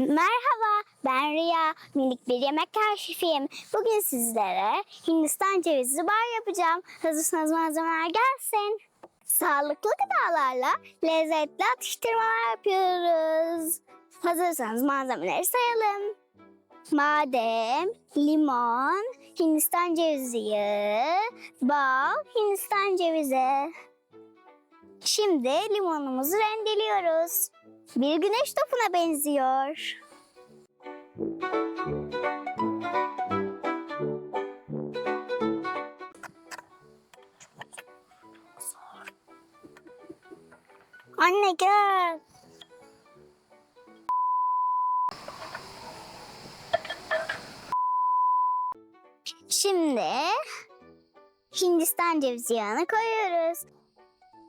Merhaba, ben Riya. Minik bir yemek kaşifiyim. Bugün sizlere Hindistan cevizli bar yapacağım. Hazırsanız malzemeler gelsin. Sağlıklı gıdalarla lezzetli atıştırmalar yapıyoruz. Hazırsanız malzemeleri sayalım. Badem, limon, Hindistan cevizi bal, Hindistan cevizi. Şimdi limonumuzu rendeliyoruz. Bir güneş topuna benziyor. Anne gel. Şimdi Hindistan cevizi yağını koyuyoruz.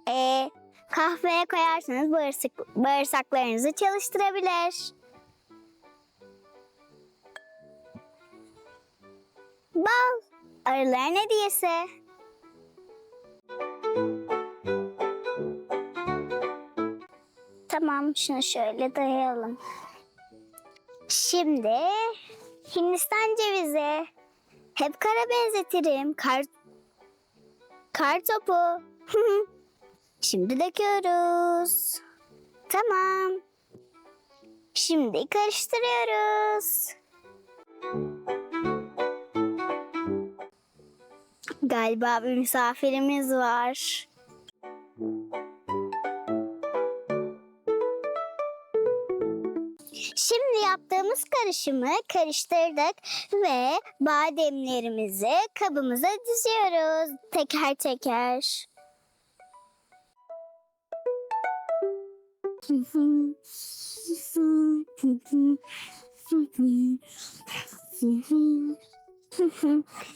Ee, kahveye koyarsanız bağırsak, bağırsaklarınızı çalıştırabilir. Bal, arıların hediyesi. Tamam, şunu şöyle dayayalım. Şimdi Hindistan cevizi. Hep kara benzetirim. Kar, kar topu. Şimdi döküyoruz. Tamam. Şimdi karıştırıyoruz. Galiba bir misafirimiz var. Şimdi yaptığımız karışımı karıştırdık ve bademlerimizi kabımıza diziyoruz teker teker.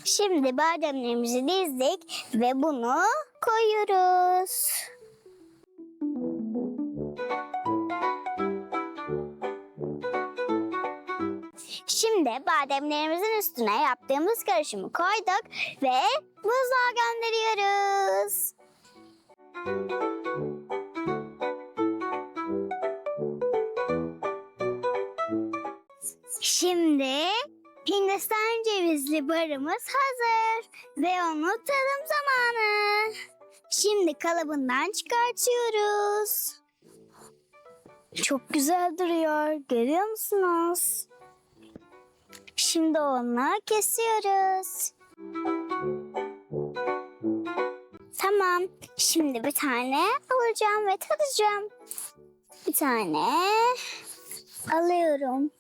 Şimdi bademlerimizi dizdik ve bunu koyuyoruz. Şimdi bademlerimizin üstüne yaptığımız karışımı koyduk ve buzluğa gönderiyoruz. Şimdi Hindistan cevizli barımız hazır ve onu tadım zamanı. Şimdi kalıbından çıkartıyoruz. Çok güzel duruyor. Görüyor musunuz? Şimdi onu kesiyoruz. Tamam. Şimdi bir tane alacağım ve tadacağım. Bir tane alıyorum.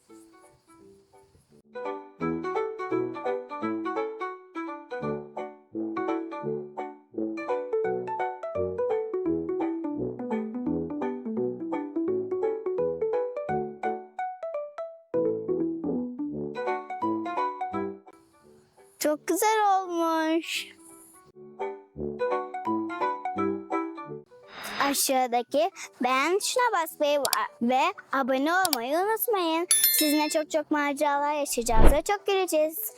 Çok güzel olmuş. Aşağıdaki beğen tuşuna basmayı ve abone olmayı unutmayın. Sizinle çok çok maceralar yaşayacağız ve çok güleceğiz.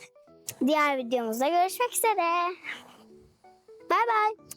Diğer videomuzda görüşmek üzere. Bay bay.